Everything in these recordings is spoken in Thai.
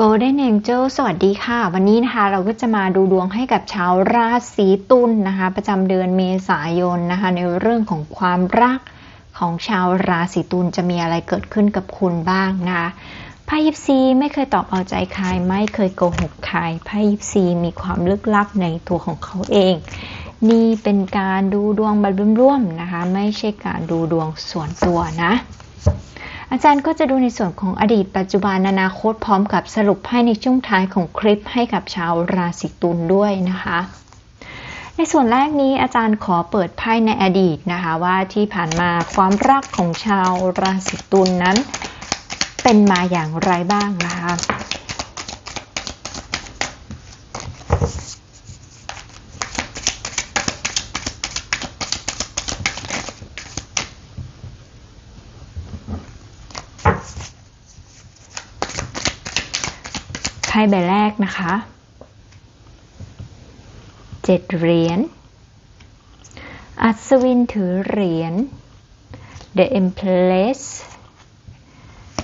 Golden Angel สวัสดีค่ะ วันนี้นะคะเราก็จะมาดูดวงให้กับชาวราศีตุลนนะคะ ประจำเดือนเมษายนนะคะ ในเรื่องของความรักของชาวราศีตุลจะมีอะไรเกิดขึ้นกับคุณบ้างนะคะไพ่ยิปซีไม่เคยตอบเอาใจใครไม่เคยโกหกใครไพ่ยิปซีมีความลึกลับในตัวของเขาเอง นี่เป็นการดูดวงแบบร่วมๆนะคะ ไม่ใช่การดูดวงส่วนตัวนะ อาจารย์ก็จะดูในส่วนของอดีตปัจจุบันอนาคตพร้อมกับสรุปให้ในช่วงท้ายของคลิปให้กับชาวราศีตุลด้วยนะคะในส่วนแรกนี้อาจารย์ขอเปิดไพ่ในอดีตนะคะว่าที่ผ่านมาความรักของชาวราศีตุลนนั้นเป็นมาอย่างไรบ้างนะคะ พ่ใบแรกนะคะเจ็ดเหรียญ อัศวินถือเหรียญ The Empress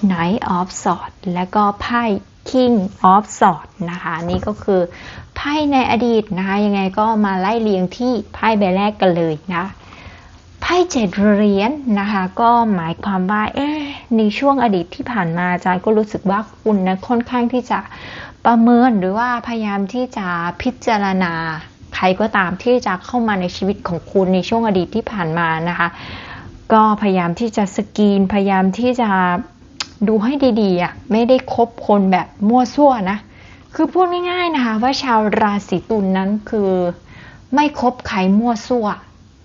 Knight of Swords และก็ไพ่ King of Swords นะคะ นี่ก็คือไพ่ในอดีตนะคะ ยังไงก็มาไล่เรียงที่ไพ่ใบแรกกันเลยนะ ไพ่เจ็ดเหรียญนะคะ ก็หมายความว่าเอ๊ะในช่วงอดีตที่ผ่านมาอาจารย์ก็รู้สึกว่าคุณนะค่อนข้างที่จะประเมินหรือว่าพยายามที่จะพิจารณา ใครก็ตามที่จะเข้ามาในชีวิตของคุณในช่วงอดีตที่ผ่านมานะคะ ก็พยายามที่จะสกรีน พยายามที่จะดูให้ดีๆอะไม่ได้คบคนแบบมั่วซั่วนะ คือพูดง่ายๆนะคะ ว่าชาวราศีตุลนนั้นคือไม่คบใครมั่วซั่ว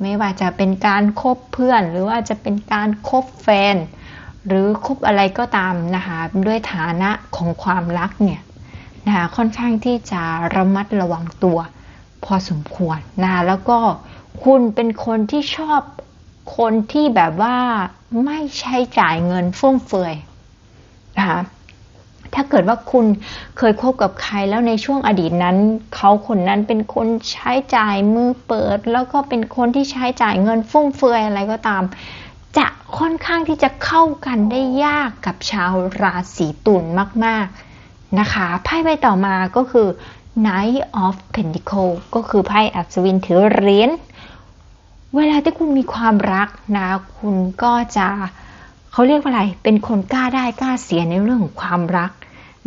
ไม่ว่าจะเป็นการคบเพื่อน หรือว่าจะเป็นการคบแฟน หรือคบอะไรก็ตามนะคะด้วยฐานะของความรักเนี่ยนะคะค่อนข้างที่จะระมัดระวังตัว พอสมควรนะคะแล้วก็คุณเป็นคนที่ชอบคนที่แบบว่าไม่ใช้จ่ายเงินฟุ่มเฟือยนะคะ ถ้าเกิดว่าคุณเคยคบกับใครแล้วในช่วงอดีตนั้น เขาคนนั้นเป็นคนใช้จ่ายมือเปิด แล้วก็เป็นคนที่ใช้จ่ายเงินฟุ่มเฟือยอะไรก็ตาม จะค่อนข้างที่จะเข้ากันได้ยากกับชาวราศีตุลมาก ๆนะคะไพ่ใบต่อมาก็คือ Knight of Pentacles ก็คือไพ่อัศวินถือเหรียญเวลาที่คุณมีความรักนะ คุณก็จะเขาเรียกว่าอะไร เป็นคนกล้าได้กล้าเสียในเรื่องของความรัก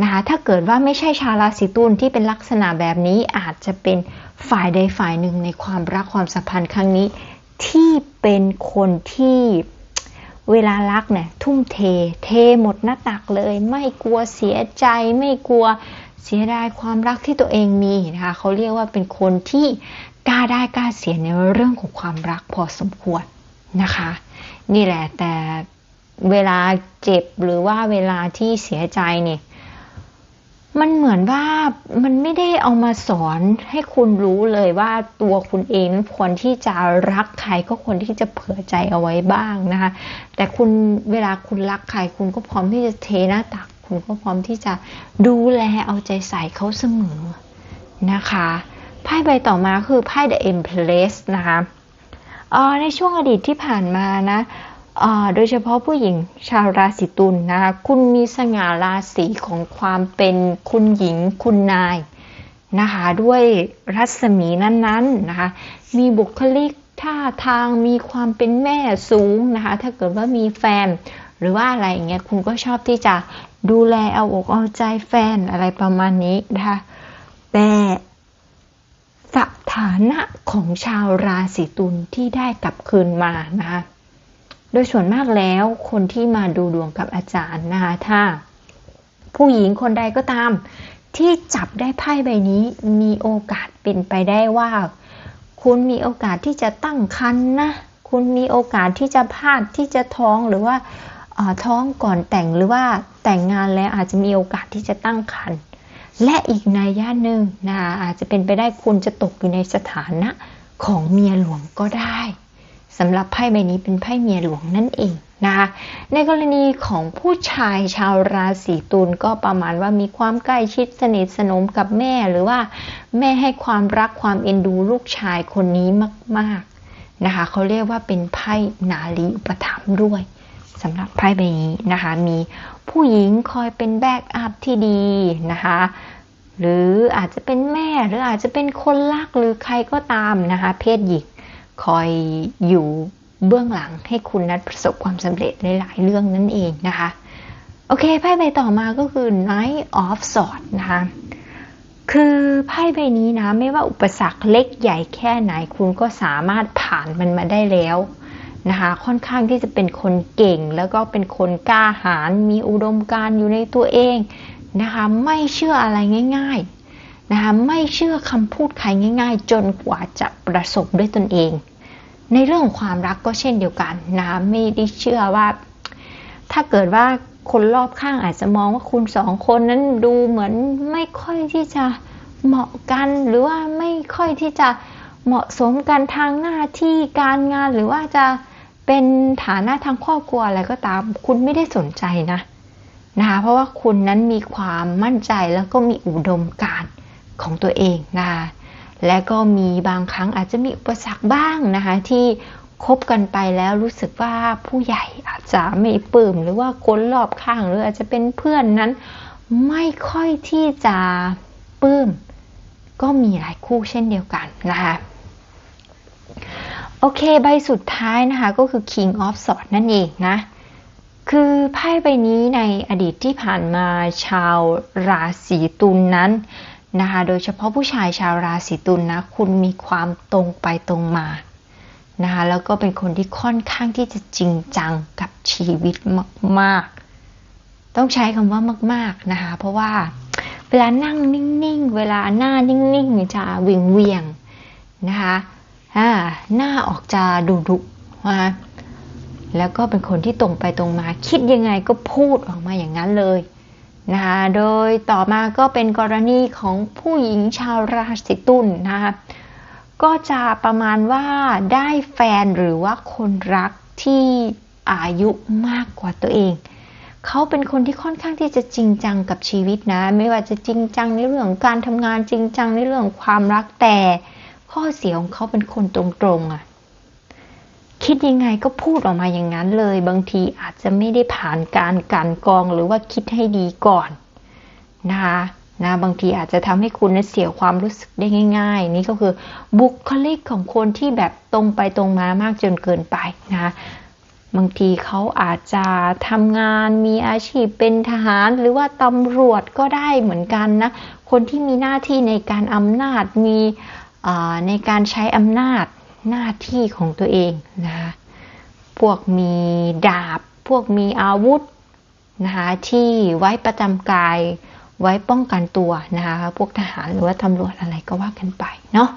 นะคะถ้าเกิดว่าไม่ใช่ชาวราศีตุลที่เป็นลักษณะแบบนี้อาจจะเป็นฝ่ายใดฝ่ายหนึ่งในความรักความสัมพันธ์ครั้งนี้ ที่เป็นคนที่เวลารักเนี่ยทุ่มเท เทหมดหน้าตักเลย ไม่กลัวเสียใจ ไม่กลัวเสียดายความรักที่ตัวเองมีนะคะเขาเรียกว่าเป็นคนที่กล้าได้กล้าเสียในเรื่องของความรักพอสมควรนะคะ นี่แหละแต่เวลาเจ็บหรือว่าเวลาที่เสียใจเนี่ย มันเหมือนว่ามันไม่ได้เอามาสอนให้คุณรู้เลยว่าตัวคุณเองควรที่จะรักใครก็ควรที่จะเผื่อใจเอาไว้บ้างนะคะ แต่คุณเวลาคุณรักใครคุณก็พร้อมที่จะเทหน้าตัก คุณก็พร้อมที่จะดูแลเอาใจใส่เขาเสมอนะคะไพ่ใบต่อมาคือไพ่ The Empress นะคะในช่วงอดีตที่ผ่านมานะ โดยเฉพาะผู้หญิงชาวราศีตุลนนะคะคุณมีสง่าราศีของความเป็นคุณหญิงคุณนายนะคะด้วยรัศมีนั้นๆนะคะมีบุคลิกท่าทางมีความเป็นแม่สูงนะคะถ้าเกิดว่ามีแฟน หรือว่าอะไรอย่างเงี้ยคุณก็ชอบที่จะดูแลเอาอกเอาใจแฟนอะไรประมาณนี้นะคะแต่สถานะของชาวราศีตุลที่ได้กลับคืนมานะคะ โดยส่วนมากแล้วคนที่มาดูดวงกับอาจารย์นะคะถ้า ผู้หญิงคนใดก็ตาม ที่จับได้ไพ่ใบนี้มีโอกาสเป็นไปได้ว่า คุณมีโอกาสที่จะตั้งครรภ์นะ คุณมีโอกาสที่จะพลาดที่จะท้องหรือว่าท้องก่อนแต่งหรือว่าแต่งงานแล้วอาจจะมีโอกาสที่จะตั้งครรภ์และอีกนัยยะหนึ่งนะคะอาจจะเป็นไปได้คุณจะตกอยู่ในสถานะของเมียหลวงก็ได้ สำหรับไพ่ใบนี้เป็นไพ่เมียหลวงนั่นเองนะคะในกรณีของผู้ชายชาวราศีตุลก็ประมาณว่ามีความใกล้ชิดสนิทสนมกับแม่หรือว่าแม่ให้ความรักความเอ็นดูลูกชายคนนี้มากๆนะคะเขาเรียกว่าเป็นไพ่นาลีอุปถัมภ์ด้วยสำหรับไพ่ใบนี้นะคะมีผู้หญิงคอยเป็นแบ็กอัพที่ดีนะคะหรืออาจจะเป็นแม่หรืออาจจะเป็นคนรักหรือใครก็ตามนะคะเพศหญิง คอยอยู่เบื้องหลังให้คุณนั้นประสบความสำเร็จในหลายเรื่องนั่นเองนะคะ โอเคไพ่ใบต่อมาก็คือ Knight of Swords นะคะคือไพ่ใบนี้นะ ไม่ว่าอุปสรรคเล็กใหญ่แค่ไหนคุณก็สามารถผ่านมันมาได้แล้วนะคะ ค่อนข้างที่จะเป็นคนเก่ง แล้วก็เป็นคนกล้าหาญมีอุดมการณ์อยู่ในตัวเองนะคะ ไม่เชื่ออะไรง่าย ๆนะคะ ไม่เชื่อคำพูดใครง่าย ๆ จนกว่าจะประสบด้วยตนเอง ในเรื่องของความรักก็เช่นเดียวกันนะคะไม่ได้เชื่อว่า ถ้าเกิดว่าคนรอบข้างอาจจะมองว่าคุณสองคนนั้นดูเหมือนไม่ค่อยที่จะเหมาะกัน หรือว่าไม่ค่อยที่จะเหมาะสมกันทางหน้าที่การงานหรือว่าจะเป็นฐานะทางครอบครัวอะไรก็ตาม คุณไม่ได้สนใจนะนะคะเพราะว่าคุณนั้นมีความมั่นใจแล้วก็มีอุดมการณ์ของตัวเองนะคะ และก็มีบางครั้งอาจจะมีอุปสรรคบ้างนะคะ ที่คบกันไปแล้วรู้สึกว่าผู้ใหญ่อาจจะไม่ปลื้มหรือว่าคนรอบข้างหรืออาจจะเป็นเพื่อนนั้น ไม่ค่อยที่จะปลื้มก็มีหลายคู่เช่นเดียวกันนะคะโอเคใบสุดท้ายนะคะ ก็คือ King of Swords นั่นเองนะ คือไพ่ใบนี้ในอดีตที่ผ่านมาชาวราศีตุลนนั้น นะคะ โดยเฉพาะผู้ชายชาวราศีตุลนนะคุณมีความตรงไปตรงมานะคะแล้วก็เป็นคนที่ค่อนข้างที่จะจริงจังกับชีวิตมาก ๆ ต้องใช้คำว่ามาก ๆ นะคะ เพราะว่าเวลานั่งนิ่ง ๆ เวลาหน้านิ่ง ๆ จะเวียงเวียงนะคะหน้าออกจะดุดุนะคะแล้วก็เป็นคนที่ตรงไปตรงมา คิดยังไงก็พูดออกมาอย่างนั้นเลย นะคะโดยต่อมาก็เป็นกรณีของผู้หญิงชาวราศีตุลนนะคะก็จะประมาณว่าได้แฟนหรือว่าคนรักที่อายุมากกว่าตัวเอง เขาเป็นคนที่ค่อนข้างที่จะจริงจังกับชีวิตนะ ไม่ว่าจะจริงจังในเรื่องของการทำงานจริงจังในเรื่องของความรักแต่ ข้อเสียของเขาเป็นคนตรงๆอะ่ะ คิดยังไงก็พูดออกมาอย่างนั้นเลย บางทีอาจจะไม่ได้ผ่านการการกองหรือว่าคิดให้ดีก่อนนะคะนะบางทีอาจจะทำให้คุณเสียความรู้สึกได้ง่าย ๆ นี่ก็คือบุคลิกของคนที่แบบตรงไปตรงมามากจนเกินไปนะบางทีเขาอาจจะทำงานมีอาชีพเป็นทหาร หรือว่าตำรวจก็ได้เหมือนกันนะ คนที่มีหน้าที่ในการอำนาจมีในการใช้อำนาจ หน้าที่ของตัวเองนะคะพวกมีดาบ พวกมีอาวุธนะคะที่ไว้ประจำกายไว้ป้องกันตัวนะคะพวกทหารหรือว่าตำรวจอะไรก็ว่ากันไปเนาะ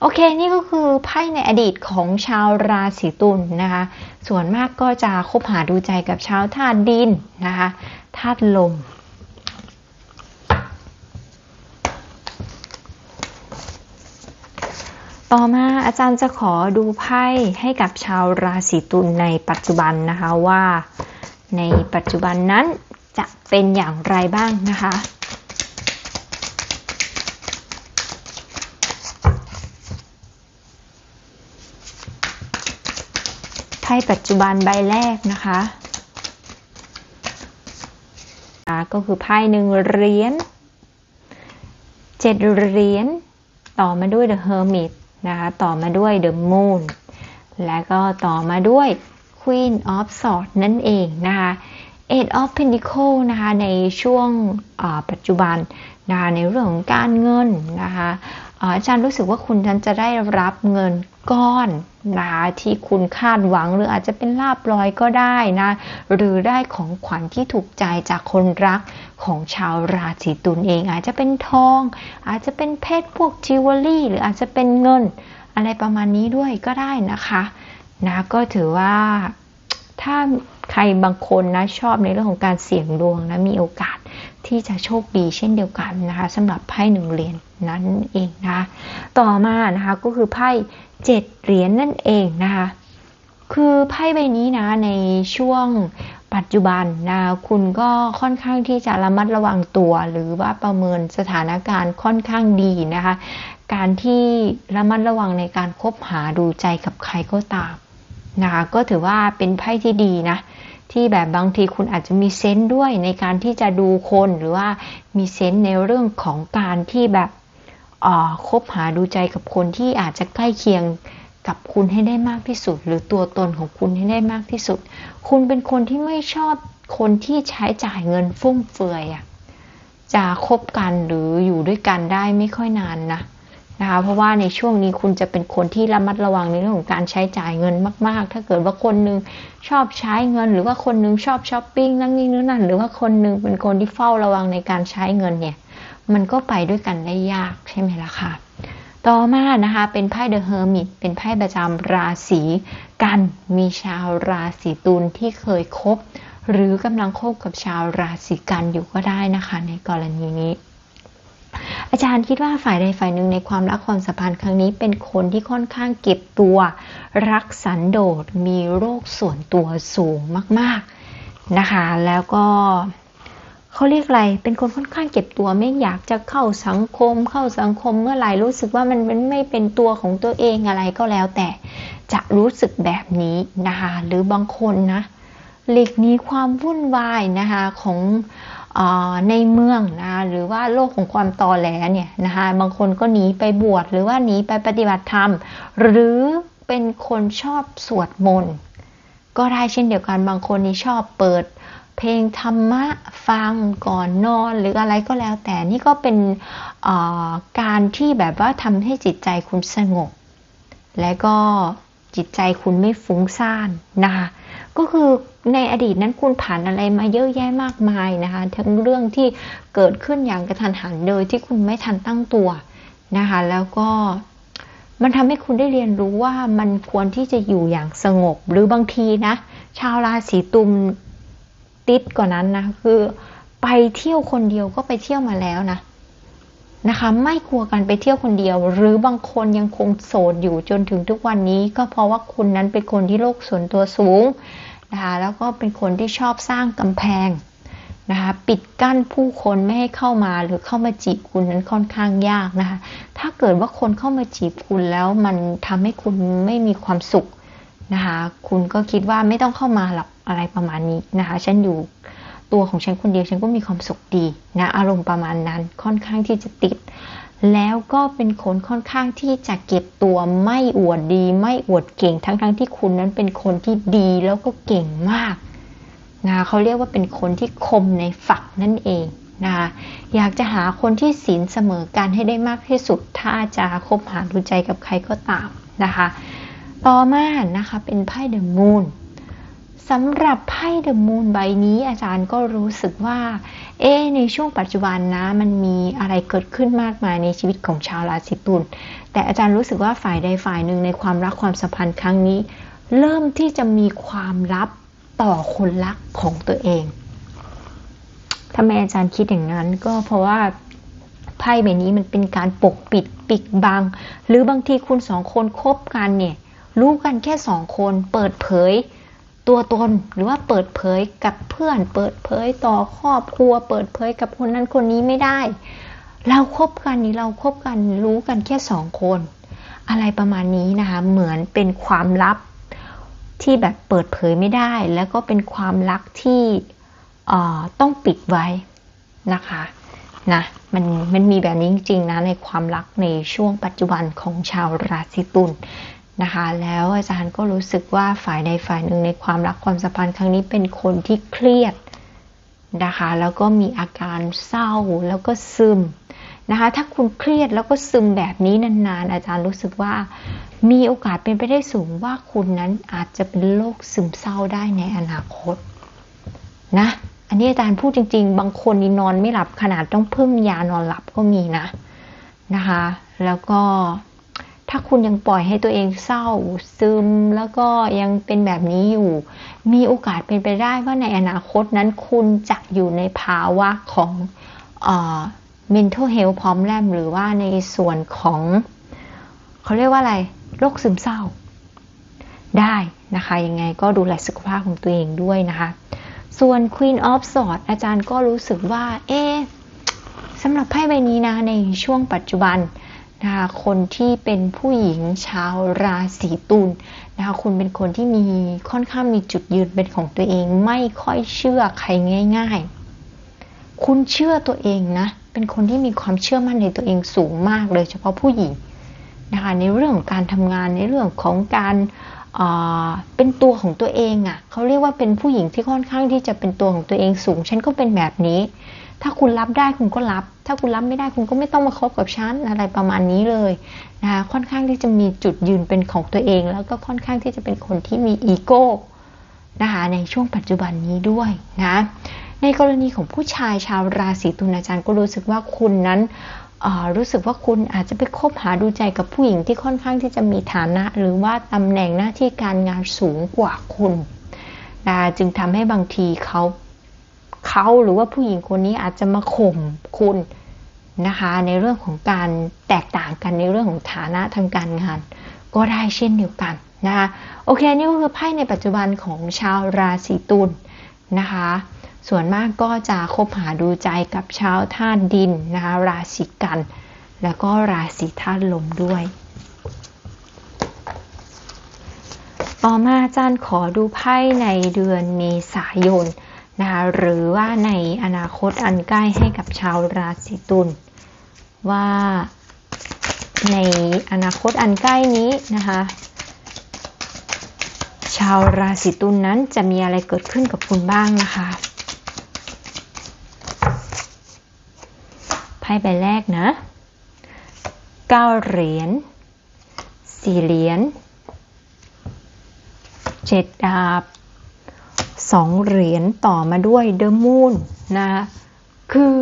โอเค นี่ก็คือไพ่ในอดีตของชาวราศีตุลนนะคะ ส่วนมากก็จะคบหาดูใจกับชาวธาตุดินนะคะธาตุลม ต่อมาอาจารย์จะขอดูไพ่ให้กับชาวราศีตุลในปัจจุบันนะคะว่า ในปัจจุบันนั้นจะเป็นอย่างไรบ้างนะคะไพ่ปัจจุบันใบแรกนะคะก็คือไพ่หนึ่งเหรียญเจ็ดเหรียญต่อมาด้วย The Hermit นะคะต่อมาด้วย The Moon และก็ต่อมาด้วย Queen of Swords นั่นเองนะคะ Eight of Pentacles นะคะในช่วงปัจจุบันนะคะในเรื่องของการเงินนะคะอาจารย์รู้สึกว่าคุณท่านจะได้รับเงินก้อนนะคะที่คุณคาดหวังหรืออาจจะเป็นลาบลอยก็ได้นะหรือได้ของขวัญที่ถูกใจจากคนรัก ของชาวราศีตุลเอง อาจจะเป็นทอง อาจจะเป็นเพชรพวกจิวเวลรี่ หรืออาจจะเป็นเงิน อะไรประมาณนี้ด้วยก็ได้นะคะนะก็ถือว่าถ้าใครบางคนนะชอบในเรื่องของการเสี่ยงดวงนะมีโอกาสที่จะโชคดีเช่นเดียวกันนะคะสำหรับไพ่หนึ่งเหรียญนนั่นเองนะคะต่อมานะคะก็คือไพ่เจ็ดเหรียญนนั่นเองนะคะคือไพ่ใบนี้นะในช่วง ปัจจุบันนะคุณก็ค่อนข้างที่จะระมัดระวังตัว หรือว่าประเมินสถานการณ์ค่อนข้างดีนะคะ การที่ระมัดระวังในการคบหาดูใจกับใครก็ตามนะคะก็ถือว่าเป็นไพ่ที่ดีนะ ที่แบบบางทีคุณอาจจะมีเซนส์ด้วยในการที่จะดูคนหรือว่ามีเซนส์ในเรื่องของการที่แบบอ่อคบหาดูใจกับคนที่อาจจะใกล้เคียง กับคุณให้ได้มากที่สุด หรือตัวตนของคุณให้ได้มากที่สุด คุณเป็นคนที่ไม่ชอบคนที่ใช้จ่ายเงินฟุ่มเฟือยอะจะคบกันหรืออยู่ด้วยกันได้ไม่ค่อยนานนะนะคะเพราะว่าในช่วงนี้คุณจะเป็นคนที่ระมัดระวังในเรื่องของการใช้จ่ายเงินมาก ๆ ถ้าเกิดว่าคนหนึงชอบใช้เงิน หรือว่าคนหนึงชอบช้อปปิ้งนั่นนี่นู่นนั่นหรือว่าคนหนึงเป็นคนที่เฝ้าระวังในการใช้เงินเนี่ย มันก็ไปด้วยกันได้ยากใช่ไหมล่ะค่ะ ต่อมานะคะเป็นไพ่เดอะเฮอร์มิตเป็นไพ่ประจำราศีกันมีชาวราศีตุลที่เคยคบ หรือกำลังคบกับชาวราศีกันอยู่ก็ได้นะคะ ในกรณีนี้ อาจารย์คิดว่าฝ่ายใดฝ่ายหนึ่งในความรักความสัมพันธ์ครั้งนี้ เป็นคนที่ค่อนข้างเก็บตัว รักสันโดษมีโรคส่วนตัวสูงมาก ๆนะคะ แล้วก็ เขาเรียกอะไร เป็นคนค่อนข้างเก็บตัวไม่อยากจะเข้าสังคม เข้าสังคมเมื่อไหร่รู้สึกว่ามันมันไม่เป็นตัวของตัวเองอะไรก็แล้ว แต่จะรู้สึกแบบนี้นะคะหรือบางคนนะหลีกหนีความวุ่นวายนะคะของออในเมืองนะคะหรือว่าโลกของความตอแหลเนี่ยนะคะบางคนก็หนีไปบวชหรือว่าหนีไปปฏิบัติธรรม หรือเป็นคนชอบสวดมนต์ก็ได้เช่นเดียวกันบางคนนี่ชอบเปิด เพลงธรรมะฟังก่อนนอนหรืออะไรก็แล้วแต่นี่ก็เป็นการที่แบบว่าทำให้จิตใจคุณสงบ และก็จิตใจคุณไม่ฟุ้งซ่านนะคะก็คือในอดีตนั้นคุณผ่านอะไรมาเยอะแยะมากมายนะคะทั้งเรื่องที่เกิดขึ้นอย่างกระทันหันโดยที่คุณไม่ทันตั้งตัวนะคะแล้วก็มันทำให้คุณได้เรียนรู้ว่ามันควรที่จะอยู่อย่างสงบ หรือบางทีนะ ชาวราศีตุล ติดกว่านั้นนะคือไปเที่ยวคนเดียวก็ไปเที่ยวมาแล้วนะนะคะ ไม่กลัวกันไปเที่ยวคนเดียว หรือบางคนยังคงโสดอยู่จนถึงทุกวันนี้ ก็เพราะว่าคุณนั้นเป็นคนที่โลกส่วนตัวสูงนะคะแล้วก็เป็นคนที่ชอบสร้างกำแพงนะคะปิดกั้นผู้คนไม่ให้เข้ามาหรือเข้ามาจีบคุณนั้นค่อนข้างยากนะคะ ถ้าเกิดว่าคนเข้ามาจีบคุณแล้วมันทำให้คุณไม่มีความสุขนะคะ คุณก็คิดว่าไม่ต้องเข้ามาหรอก อะไรประมาณนี้นะคะ ฉันอยู่ตัวของฉันคนเดียวฉันก็มีความสุขดีนะอารมณ์ประมาณนั้นค่อนข้างที่จะติด แล้วก็เป็นคนค่อนข้างที่จะเก็บตัวไม่อวดดี ไม่อวดเก่งทั้งๆทที่คุณนั้นเป็นคนที่ดีแล้วก็เก่งมากนะเขาเรียกว่าเป็นคนที่คมในฝักนั่นเองนะคะอยากจะหาคนที่ศีลเสมอกันให้ได้มากที่สุด ถ้าจะคบหาดูใจกับใครก็ตามนะคะ ต่อมานะคะเป็นไพ่เดอะมูน สำหรับไพ่เดอะมูนใบนี้อาจารย์ก็รู้สึกว่า เอ๊ในช่วงปัจจุบันนะ มันมีอะไรเกิดขึ้นมากมายในชีวิตของชาวราศีตุลแต่อาจารย์รู้สึกว่าฝ่ายใดฝ่ายหนึ่งในความรักความสัมพันธ์ครั้งนี้ เริ่มที่จะมีความลับต่อคนรักของตัวเองทำไมอาจารย์คิดอย่างนั้นก็เพราะว่าไพ่ใบนี้มันเป็นการปกปิดปิดบัง หรือบางทีคุณสองคนคบกันเนี่ย รู้กันแค่สองคนเปิดเผย ตัวตนหรือว่าเปิดเผยกับเพื่อน เปิดเผยต่อครอบครัว เปิดเผยกับคนนั้นคนนี้ไม่ได้ เราคบกันนี่เราคบกันรู้กันแค่สองคน อะไรประมาณนี้นะคะเหมือนเป็นความลับที่แบบเปิดเผยไม่ได้ แล้วก็เป็นความลับที่ต้องปิดไว้นะคะนะมันมันมีแบบนี้จริงๆนะในความรักในช่วงปัจจุบันของชาวราศีตุล นะคะ แล้วอาจารย์ก็รู้สึกว่าฝ่ายใดฝ่ายหนึ่งในความรักความสัมพันธ์ครั้งนี้เป็นคนที่เครียดนะคะ แล้วก็มีอาการเศร้าแล้วก็ซึมนะคะ ถ้าคุณเครียดแล้วก็ซึมแบบนี้นานๆ อาจารย์รู้สึกว่ามีโอกาสเป็นไปได้สูงว่าคุณนั้นอาจจะเป็นโรคซึมเศร้าได้ในอนาคตนะ อันนี้อาจารย์พูดจริง ๆ บางคนนี่นอนไม่หลับขนาดต้องพึ่งยานอนหลับก็มีนะนะคะ แล้วก็ ถ้าคุณยังปล่อยให้ตัวเองเศร้า ซึมแล้วก็ยังเป็นแบบนี้อยู่ มีโอกาสเป็นไปได้ว่าในอนาคตนั้นคุณจะอยู่ในภาวะของเอ่อ mental health พร้อมแลมหรือว่าในส่วนของ เขาเรียกว่าอะไรโรคซึมเศร้า ได้นะคะยังไงก็ดูแลสุขภาพของตัวเองด้วยนะคะ ส่วน Queen of Swords อาจารย์ก็รู้สึกว่า เอ๊ะสำหรับไพ่ใบนี้นะในช่วงปัจจุบัน นะคะคนที่เป็นผู้หญิงชาวราศีตุลนะคะคุณเป็นคนที่มีค่อนข้างมีจุดยืนเป็นของตัวเองไม่ค่อยเชื่อใครง่าย ๆ คุณเชื่อตัวเองนะ เป็นคนที่มีความเชื่อมั่นในตัวเองสูงมากเลยเฉพาะผู้หญิงนะคะในเรื่องของการทำงานในเรื่องของการเป็นตัวของตัวเองอะ่ะเขาเรียกว่าเป็นผู้หญิงที่ค่อนข้างที่จะเป็นตัวของตัวเองสูง ฉันก็เป็นแบบนี้ ถ้าคุณรับได้คุณก็รับ ถ้าคุณรับไม่ได้คุณก็ไม่ต้องมาคบกับฉันอะไรประมาณนี้เลยนะคะค่อนข้างที่จะมีจุดยืนเป็นของตัวเอง แล้วก็ค่อนข้างที่จะเป็นคนที่มีอีโก้นะคะในช่วงปัจจุบันนี้ด้วยนะในกรณีของผู้ชายชาวราศีตุลอาจารย์ก็รู้สึกว่าคุณนั้นรู้สึกว่าคุณอาจจะไปคบหาดูใจกับผู้หญิงที่ค่อนข้างที่จะมีฐานะ หรือว่าตำแหน่งหน้าที่การงานสูงกว่าคุณนะจึงทำให้บางทีเขา เขาหรือว่าผู้หญิงคนนี้อาจจะมาข่มคุณนะคะ ในเรื่องของการแตกต่างกันในเรื่องของฐานะทางการงานก็ได้เช่นเดียวกันนะคะโอเคนี่ก็คือไพ่ในปัจจุบันของชาวราศีตุลนะคะ ส่วนมากก็จะคบหาดูใจกับชาวธาตุดินนะคะราศีกัน แล้วก็ราศีธาตุลมด้วย ต่อมาอาจารย์ขอดูไพ่ในเดือนเมษายน นะคะหรือว่าในอนาคตอันใกล้ให้กับชาวราศีตุลว่าในอนาคตอันใกล้นี้นะคะชาวราศีตุลนนั้นจะมีอะไรเกิดขึ้นกับคุณบ้างนะคะไพ่ใบแรกนะเก้าเหรียญสี่เหรียญเจ็ดดาบ สองเหรียญต่อมาด้วยเดอะมูนนะคือ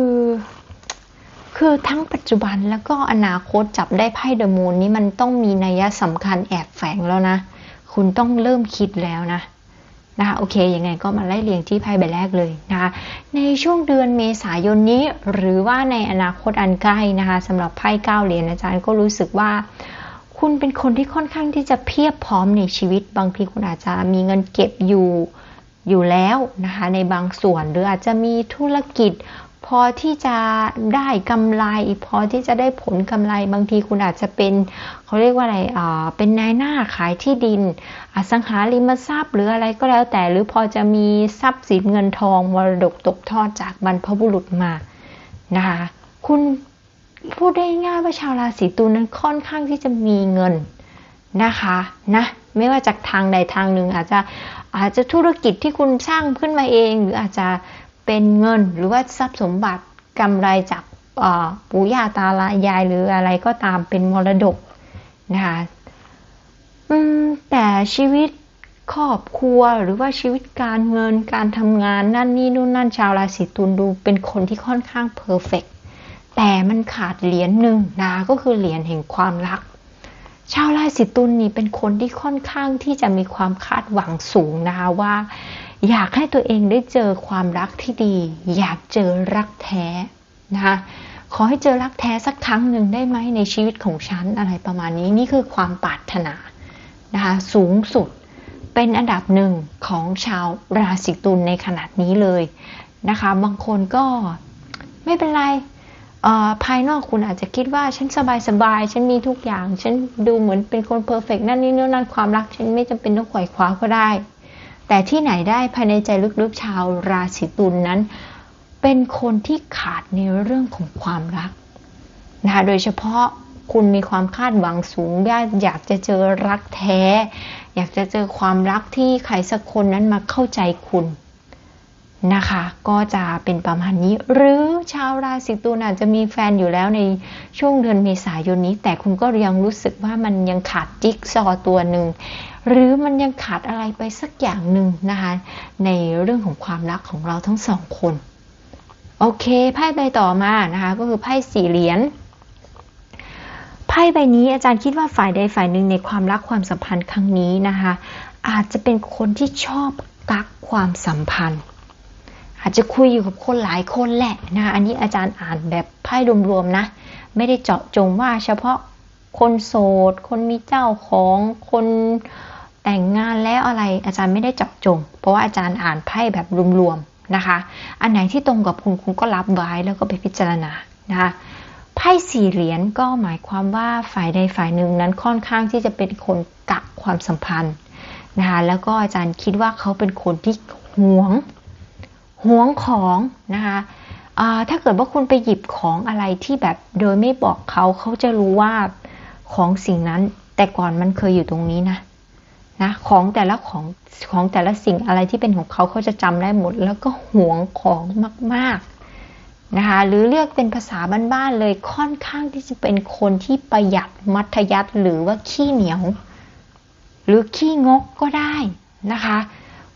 คือทั้งปัจจุบันแล้วก็อนาคตจับได้ไพ่เดอะมูนนี้มันต้องมีนัยสำคัญแอบแฝงแล้วนะ คุณต้องเริ่มคิดแล้วนะนะคะโอเคยังไงก็มาไล่เรียงที่ไพ่ใบแรกเลยนะคะในช่วงเดือนเมษายนนี้ หรือว่าในอนาคตอันใกล้นะคะสำหรับไพ่เก้าเหรียญอาจารย์ก็รู้สึกว่า คุณเป็นคนที่ค่อนข้างที่จะเพียบพร้อมในชีวิต บางทีคุณอาจจะมีเงินเก็บอยู่ อยู่แล้วนะคะในบางส่วนหรืออาจจะมีธุรกิจ พอที่จะได้กำไร พอที่จะได้ผลกำไรบางทีคุณอาจจะเป็นเขาเรียกว่าอะไรอ่าเป็นนายหน้าขายที่ดิน อสังหาริมทรัพย์หรืออะไรก็แล้วแต่ หรือพอจะมีทรัพย์สินเงินทองมรดกตกทอดจากบรรพบุรุษมานะคะคุณพูดได้ง่ายว่าชาวราศีตุลนั้นค่อนข้างที่จะมีเงินนะคะนะไม่ว่าจากทางใดทางหนึ่งอาจจะ อาจจะธุรกิจที่คุณสร้างขึ้นมาเอง หรืออาจจะเป็นเงินหรือว่าทรัพย์สมบัติกำไรจากปู่ย่าตายายหรืออะไรก็ตามเป็นมรดกนะคะแต่ชีวิตครอบครัวหรือว่าชีวิตการเงินการทำงานนั่นนี่นู่นนั่นชาวราศีตุลดูเป็นคนที่ค่อนข้างเพอร์เฟกแต่มันขาดเหรียญหนึ่งนะก็คือเหรียญแห่งความรัก ชาวราศีตุลนี่เป็นคนที่ค่อนข้างที่จะมีความคาดหวังสูงนะคะว่า อยากให้ตัวเองได้เจอความรักที่ดี อยากเจอรักแท้นะคะขอให้เจอรักแท้สักครั้งหนึ่งได้ไหมในชีวิตของฉันอะไรประมาณนี้นี่คือความปรารถนานะคะสูงสุดเป็นอันดับหนึ่งของชาวราศีตุลในขนาดนี้เลยนะคะ บางคนก็ไม่เป็นไร ภายนอกคุณอาจจะคิดว่าฉันสบายสบายฉันมีทุกอย่าง ฉันดูเหมือนเป็นคนเพอร์เฟกนั่นนี่นั่นความรัก ฉันไม่จำเป็นต้องขวายคว้าก็ได้ แต่ที่ไหนได้ภายในใจลึกๆชาวราศีตุลนนั้น เป็นคนที่ขาดในเรื่องของความรักนะคะโดยเฉพาะคุณมีความคาดหวังสูง อยากจะเจอรักแท้ อยากจะเจอความรักที่ใครสักคนนั้นมาเข้าใจคุณ นะคะ ก็จะเป็นประมาณนี้ หรือชาวราศีตุลอาจจะมีแฟนอยู่แล้วในช่วงเดือนเมษายนนี้ แต่คุณก็ยังรู้สึกว่ามันยังขาดจิ๊กซอตัวหนึ่งหรือมันยังขาดอะไรไปสักอย่างหนึ่งนะคะ ในเรื่องของความรักของเราทั้งสองคน โอเคไพ่ใบต่อมานะคะ ก็คือไพ่สี่เหรียญไพ่ใบนี้อาจารย์คิดว่าฝ่ายใดฝ่ายหนึ่งในความรักความสัมพันธ์ครั้งนี้นะคะ อาจจะเป็นคนที่ชอบกักความสัมพันธ์ อาจจะคุยอยู่กับคนหลายคนแหละนะอันนี้อาจารย์อ่านแบบไพ่รวมๆนะ ไม่ได้เจาะจงว่าเฉพาะคนโสด คนมีเจ้าของคนแต่งงานแล้วอะไร อาจารย์ไม่ได้เจับจง เพราะว่าอาจารย์อ่านไพ่แบบรวมๆนะคะ อันไหนที่ตรงกับคุณคุณก็รับไว้แล้วก็ไปพิจารณานะคะไพ่สี่เหรียญก็หมายความว่าฝ่ายใดฝ่ายหนึ่งนั้นค่อนข้างที่จะเป็นคนกักความสัมพันธ์นะคะแล้วก็อาจารย์คิดว่าเขาเป็นคนที่หวง หวงของนะคะถ้าเกิดว่าคุณไปหยิบของอะไรที่แบบโดยไม่บอกเขาเขาจะรู้ว่าของสิ่งนั้นแต่ก่อนมันเคยอยู่ตรงนี้นะนะของแต่ละของของแต่ละสิ่งอะไรที่เป็นของเขาเขาจะจำได้หมด แล้วก็หวงของมากๆนะคะหรือเรียกเป็นภาษาบ้านๆเลยค่อนข้างที่จะเป็นคนที่ประหยัดมัธยัติหรือว่าขี้เหนียว หรือขี้งกก็ได้นะคะ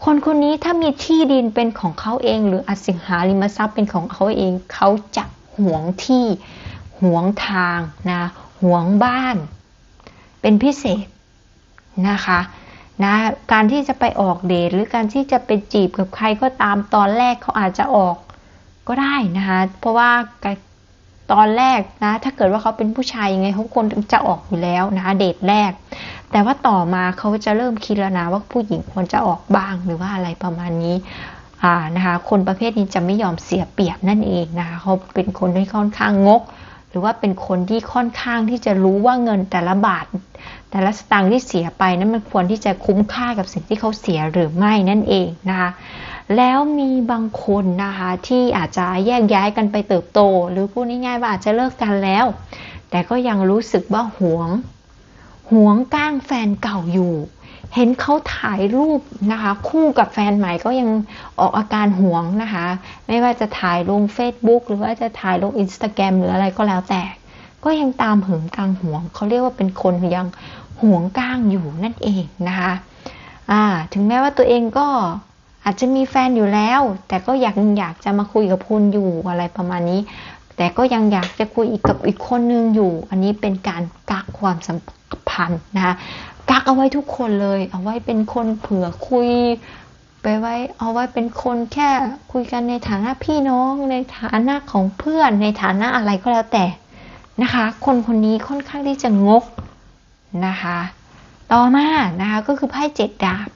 คนคนนี้ถ้ามีที่ดินเป็นของเขาเอง หรืออสังหาริมทรัพย์เป็นของเขาเอง เขาจะหวงที่หวงทางนะหวงบ้าน เป็นพิเศษนะคะนะการที่จะไปออกเดทหรือการที่จะไปจีบกับใครก็ตามตอนแรกเขาอาจจะออกก็ได้นะคะเพราะว่าตอนแรกนะถ้าเกิดว่าเขาเป็นผู้ชายยังไงเขาควรจะออกอยู่แล้วนะคะเดทแรก แต่ว่าต่อมาเขาจะเริ่มคิดแล้วนะว่าผู้หญิงควรจะออกบ้างหรือว่าอะไรประมาณนี้นะคะคนประเภทนี้จะไม่ยอมเสียเปรียบนั่นเองนะคะเขาเป็นคนที่ค่อนข้างงก หรือว่าเป็นคนที่ค่อนข้างที่จะรู้ว่าเงินแต่ละบาท แต่ละสตางค์ที่เสียไปนั้นมันควรที่จะคุ้มค่ากับสิ่งที่เขาเสียหรือไม่นั่นเองนะคะแล้วมีบางคนนะคะที่อาจจะแยกย้ายกันไปเติบโต หรือพูดง่ายๆว่าอาจจะเลิกกันแล้ว แต่ก็ยังรู้สึกว่าหวง หวงก้างแฟนเก่าอยู่ เห็นเขาถ่ายรูปนะคะ คู่กับแฟนใหม่ก็ยังออกอาการหวงนะคะ ไม่ว่าจะถ่ายลง Facebook หรือว่าจะถ่ายลง Instagram หรืออะไรก็แล้วแต่ ก็ยังตามหึงกลางหวง เขาเรียกว่าเป็นคนยังหวงก้างอยู่นั่นเองนะคะอ่าถึงแม้ว่าตัวเองก็อาจจะมีแฟนอยู่แล้ว แต่ก็อยากอยากจะมาคุยกับคุณอยู่อะไรประมาณนี้ แต่ก็ยังอยากจะคุยอีกกับอีกคนนึงอยู่ อันนี้เป็นการกักความสัมพันธ์นะคะกักเอาไว้ทุกคนเลย เอาไว้เป็นคนเผื่อคุยไปไว้ เอาไว้เป็นคนแค่คุยกันในฐานะพี่น้องในฐานะของเพื่อนในฐานะอะไรก็แล้วแต่นะคะ คนคนนี้ค่อนข้างที่จะงกนะคะ ต่อมานะคะก็คือไพ่เจ็ดดาบ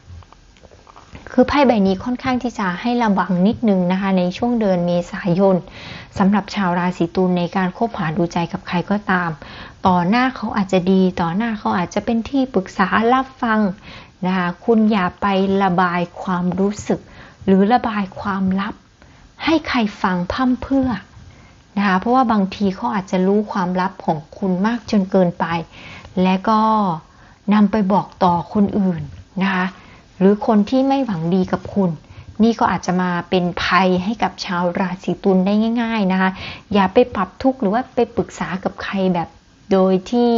คือไพ่ใบนี้ค่อนข้างที่จะให้ระวังนิดนึงนะคะ ในช่วงเดือนเมษายนสำหรับชาวราศีตุลในการคบหาดูใจกับใครก็ตาม ต่อหน้าเขาอาจจะดี ต่อหน้าเขาอาจจะเป็นที่ปรึกษารับฟังนะคะคุณอย่าไประบายความรู้สึก หรือระบายความลับ ให้ใครฟังพั่มเพื่อนะคะเพราะว่าบางทีเขาอาจจะรู้ความลับของคุณมากจนเกินไป และก็นำไปบอกต่อคนอื่นนะคะ หรือคนที่ไม่หวังดีกับคุณ นี่ก็อาจจะมาเป็นภัยให้กับชาวราศีตุลได้ง่าย ๆนะคะ อย่าไปปรับทุกข์หรือว่าไปปรึกษากับใครแบบโดยที่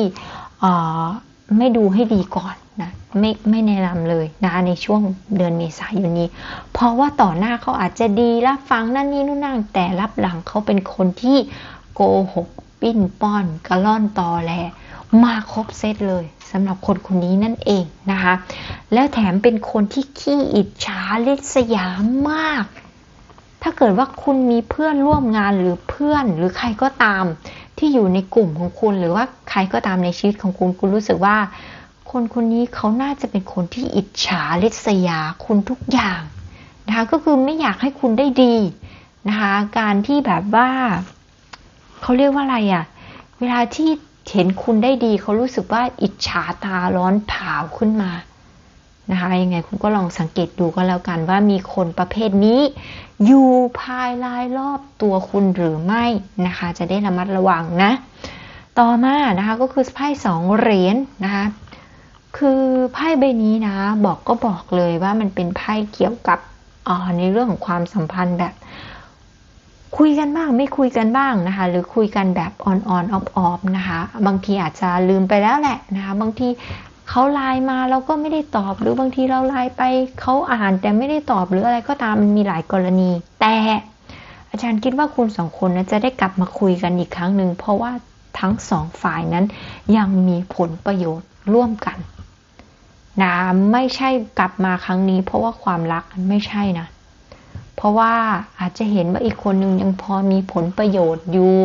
ไม่ดูให้ดีก่อนนะไม่ไม่แนะนำเลยนะคะในช่วงเดือนเมษายนนี้ เพราะว่าต่อหน้าเขาอาจจะดีรับฟังนั่นนี่นู่นนั่นแต่รับหลังเขาเป็นคนที่โกหก ปิ้นป้อนกระล่อนตอแหล มาครบเซตเลยสำหรับคนคนนี้นั่นเองนะคะ แล้วแถมเป็นคนที่ขี้อิจฉาลิษยามาก ถ้าเกิดว่าคุณมีเพื่อนร่วมงานหรือเพื่อนหรือใครก็ตาม ที่อยู่ในกลุ่มของคุณหรือว่าใครก็ตามในชีวิตของคุณคุณรู้สึกว่า คนคนนี้เขาน่าจะเป็นคนที่อิจฉาลิษยาคุณทุกอย่างนะคะก็คือไม่อยากให้คุณได้ดีนะคะ การที่แบบว่าเขาเรียกว่าอะไรอะ่ะ เวลาที่ เห็นคุณได้ดีเขารู้สึกว่าอิจฉาตาร้อนเผาขึ้นมานะคะยังไงคุณก็ลองสังเกตดูก็แล้วกันว่ามีคนประเภทนี้ อยู่ภายรายรอบตัวคุณหรือไม่นะคะ จะได้ระมัดระวังนะ ต่อมานะคะก็คือไพ่สองเหรียญนนะคะคือไพ่ใบนี้นะ บอกก็บอกเลยว่ามันเป็นไพ่เกี่ยวกับในเรื่องของความสัมพันธ์แบบ คุยกันบ้างไม่คุยกันบ้างนะคะ หรือคุยกันแบบออนอนออออฟนะคะ บางทีอาจจะลืมไปแล้วแหละนะคะบางทีเขาไลน์มาเราก็ไม่ได้ตอบ หรือบางทีเราไลน์ไปเขาอ่านแต่ไม่ได้ตอบหรืออะไรก็ตามมันมีหลายกรณี แต่อาจารย์คิดว่าคุณสองคนนะจะได้กลับมาคุยกันอีกครั้งหนึ่งเพราะว่าทั้งสองฝ่ายนั้นยังมีผลประโยชน์ร่วมกันนะไม่ใช่กลับมาครั้งนี้ เพราะว่าความรักไม่ใช่นะ ราะว่าอาจจะเห็นว่าอีกคนนึงยังพอมีผลประโยชน์อยู่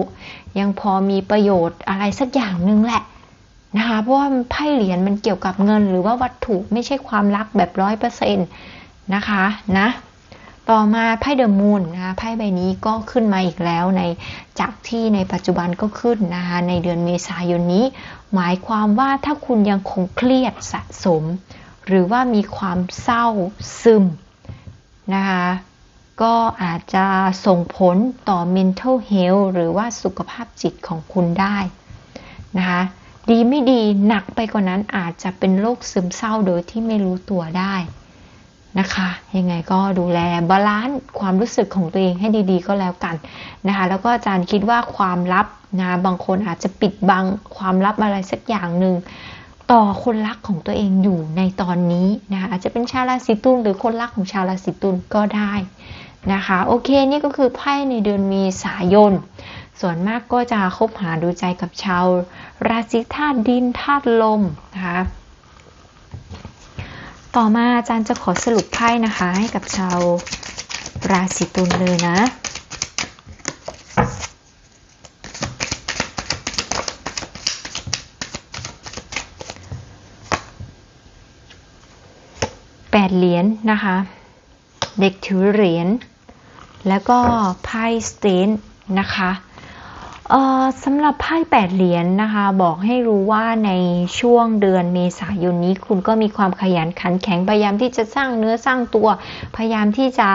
ยังพอมีประโยชน์อะไรสักอย่างหนึ่งแหละนะคะ เพราะว่าไพ่เหรียญมันเกี่ยวกับเงิน หรือว่าวัตถุไม่ใช่ความรักแบบร้อยเปอร์เซ็นต์นะคะนะ ต่อมาไพ่เดอะมูนนะคะไพ่ใบนี้ก็ขึ้นมาอีกแล้วในจากที่ในปัจจุบันก็ขึ้นนะคะในเดือนเมษายนนี้ หมายความว่าถ้าคุณยังคงเครียดสะสม หรือว่ามีความเศร้าซึมนะคะ ก็อาจจะส่งผลต่อ mental health หรือว่าสุขภาพจิตของคุณได้นะคะดีไม่ดีหนักไปกว่านั้นอาจจะเป็นโรคซึมเศร้าโดยที่ไม่รู้ตัวได้นะคะยังไงก็ดูแลบาลานซ์ความรู้สึกของตัวเองให้ดีๆ ก็แล้วกันนะคะแล้วก็อาจารย์คิดว่าความลับนะบางคนอาจจะปิดบังความลับอะไรสักอย่างหนึ่งต่อคนรักของตัวเองอยู่ในตอนนี้นะคะอาจจะเป็นชาวราศีตุลหรือคนรักของชาวราศีตุลก็ได้ นะคะ โอเคนี่ก็คือไพ่ในเดือนเมษายน ส่วนมากก็จะคบหาดูใจกับชาว ราศีธาตุดินธาตุลมนะคะ ต่อมาอาจารย์จะขอสรุปไพ่นะคะ ให้กับชาวราศีตุลเลยนะแปดเหรียญนนะคะ เด็กถือเหรียญ แล้วก็ไพ่สเตนนะคะสำหรับไพ่แปดเหรียญนนะคะ บอกให้รู้ว่าในช่วงเดือนเมษายนนี้ คุณก็มีความขยันขันแข็งพยายามที่จะสร้างเนื้อสร้างตัว พยายามที่จะ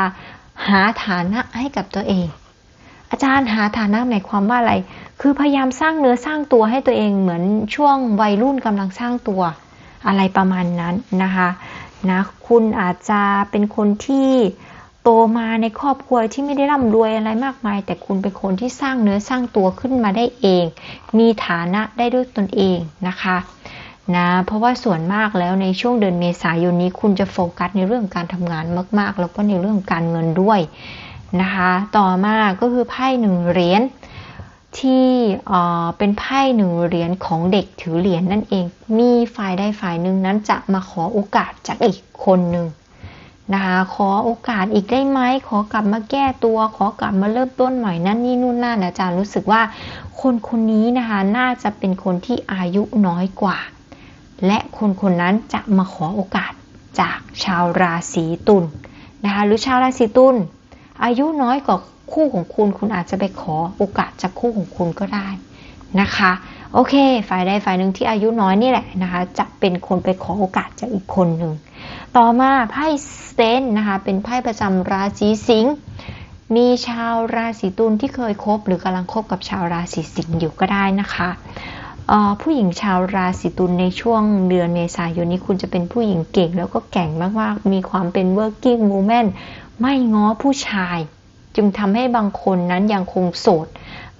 หาฐานะให้กับตัวเอง อาจารย์หาฐานะหมายความว่าอะไร คือพยายามสร้างเนื้อสร้างตัวให้ตัวเองเหมือนช่วงวัยรุ่นกำลังสร้างตัว อะไรประมาณนั้นนะคะนะคุณอาจจะเป็นคนที่ โตมาในครอบครัวที่ไม่ได้ร่ำรวยอะไรมากมาย แต่คุณเป็นคนที่สร้างเนื้อสร้างตัวขึ้นมาได้เอง มีฐานะได้ด้วยตนเองนะคะนะเพราะว่าส่วนมากแล้วในช่วงเดือนเมษายนนี้คุณจะโฟกัสในเรื่องการทำงานมาก ๆ แล้วก็ในเรื่องการเงินด้วยนะคะต่อมาก็คือไพ่หนึ่งเหรียญที่เป็นไพ่หนึ่งเหรียญของเด็กถือเหรียญนั่นเอง มีฝ่ายใดฝ่ายหนึ่งนั้นจะมาขอโอกาสจากอีกคนหนึ่ง นะคะ ขอโอกาสอีกได้ไหม ขอกลับมาแก้ตัว ขอกลับมาเริ่มต้นใหม่นั่นนี่นู่นนั่นอาจารย์รู้สึกว่าคนคนนี้นะคะ น่าจะเป็นคนที่อายุน้อยกว่า และคนคนนั้นจะมาขอโอกาสจากชาวราศีตุลนะคะ หรือชาวราศีตุลอายุน้อยกว่าคู่ของคุณ คุณอาจจะไปขอโอกาสจากคู่ของคุณก็ได้ นะคะ โอเค ฝ่ายใดฝ่ายหนึ่งที่อายุน้อยนี่แหละนะคะ จะเป็นคนไปขอโอกาสจากอีกคนหนึ่ง ต่อมาไพ่สเตนนะคะ เป็นไพ่ประจำราศีสิงห์มีชาวราศีตุลที่เคยคบ หรือกำลังคบกับชาวราศีสิงห์อยู่ก็ได้นะคะผู้หญิงชาวราศีตุลในช่วงเดือนเมษายนนี้คุณจะเป็นผู้หญิงเก่งแล้วก็แก่งมากๆ มีความเป็น working woman ไม่ง้อผู้ชาย จึงทำให้บางคนนั้นยังคงโสด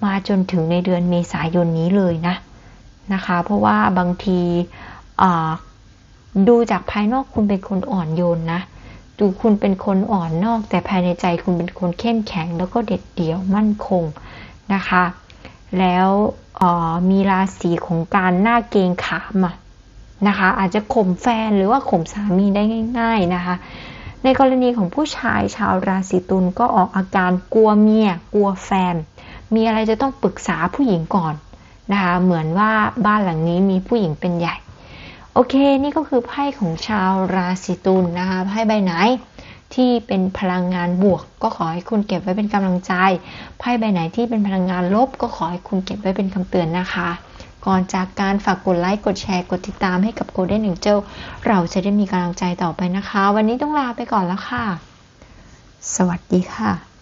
มาจนถึงในเดือนเมษายนนี้เลยนะนะคะ เพราะว่าบางทีดูจากภายนอกคุณเป็นคนอ่อนโยนนะ ดูคุณเป็นคนอ่อนนอก แต่ภายในใจคุณเป็นคนเข้มแข็ง แล้วก็เด็ดเดี่ยวมั่นคงนะคะ แล้วมีราศีของการหน้าเกงขามอะนะคะ อาจจะข่มแฟนหรือว่าข่มสามีได้ง่าย ๆนะคะ ในกรณีของผู้ชายชาวราศีตุลก็ออกอาการกลัวเมีย กลัวแฟน มีอะไรจะต้องปรึกษาผู้หญิงก่อนนะคะ เหมือนว่าบ้านหลังนี้มีผู้หญิงเป็นใหญ่ โอเค นี่ก็คือไพ่ของชาวราศีตุลนนะคะ ไพ่ใบไหนที่เป็นพลังงานบวก ก็ขอให้คุณเก็บไว้เป็นกำลังใจ ไพ่ใบไหนที่เป็นพลังงานลบ ก็ขอให้คุณเก็บไว้เป็นคำเตือนนะคะ ก่อนจากการฝากกดไลค์ กดแชร์ กดติดตามให้กับ Golden Angel เราจะได้มีกำลังใจต่อไปนะคะ วันนี้ต้องลาไปก่อนแล้วค่ะ สวัสดีค่ะ